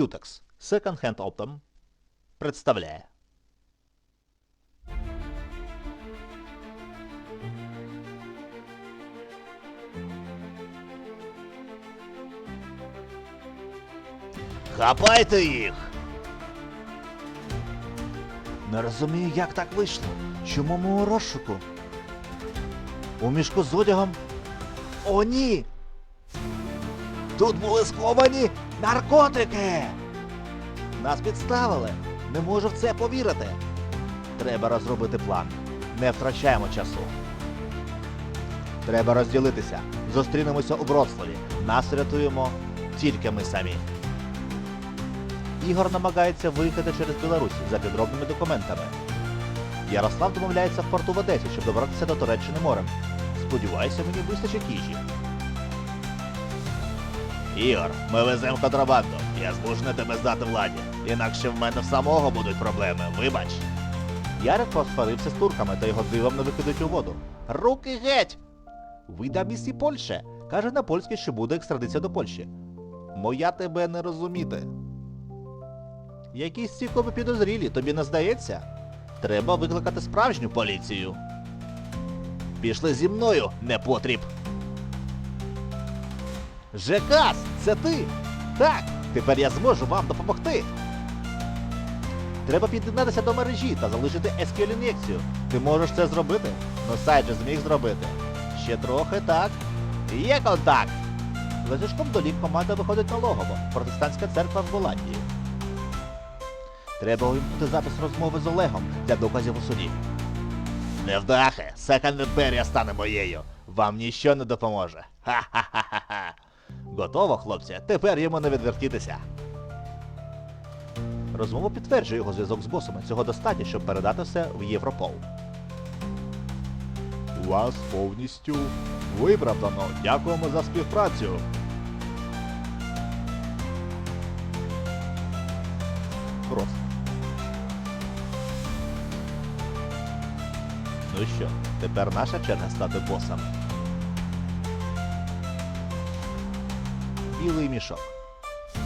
Utex Hand Optum представляє. Хапайте їх! Не розумію, як так вийшло. Чому ми у розшуку? У мішку з одягом. О, ні! Тут були сховані наркотики! Нас підставили. Не можу в це повірити. Треба розробити план. Не втрачаємо часу. Треба розділитися. Зустрінемося у Вроцлаві. Нас рятуємо тільки ми самі. Ігор намагається виїхати через Білорусь за підробними документами. Ярослав домовляється в порту в Одесі, щоб добратися до Туреччини морем. Сподіваюся, мені вистачить їжі. Ігор, ми веземо контрабанду. Я змушений тебе здати владі. Інакше в мене самого будуть проблеми. Вибач. Ярик посварився з турками та його дивом не викидають у воду. Руки геть! Вида місці Польщі. Каже на польській, що буде екстрадиція до Польщі. Моя тебе не розуміти. Якісь ці копи підозрілі, тобі не здається? Треба викликати справжню поліцію. Пішли зі мною, непотріб. Жекас, це ти? Так, тепер я зможу вам допомогти. Треба під'єднатися до мережі та залишити SQL ін'єкцію. Ти можеш це зробити? Ну сайт же зміг зробити. Ще трохи так. Є контакт! За зв'язком до лік команда виходить на логово. Протестантська церква в Голландії. Треба увімкнути запис розмови з Олегом для доказів у суді. Невдахи, Second Imperia стане моєю. Вам ніщо не допоможе. Ха-ха-ха-ха. Готово, хлопці. Тепер йому не відвертітися. Розмова підтверджує його зв'язок з босами. Цього достатньо, щоб передати все в Європол. Вас повністю виправдано. Дякуємо за співпрацю. Просто. Ну що, тепер наша черга стати босом. Білий мішок.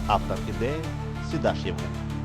Автор ідеї Сідаш Євген.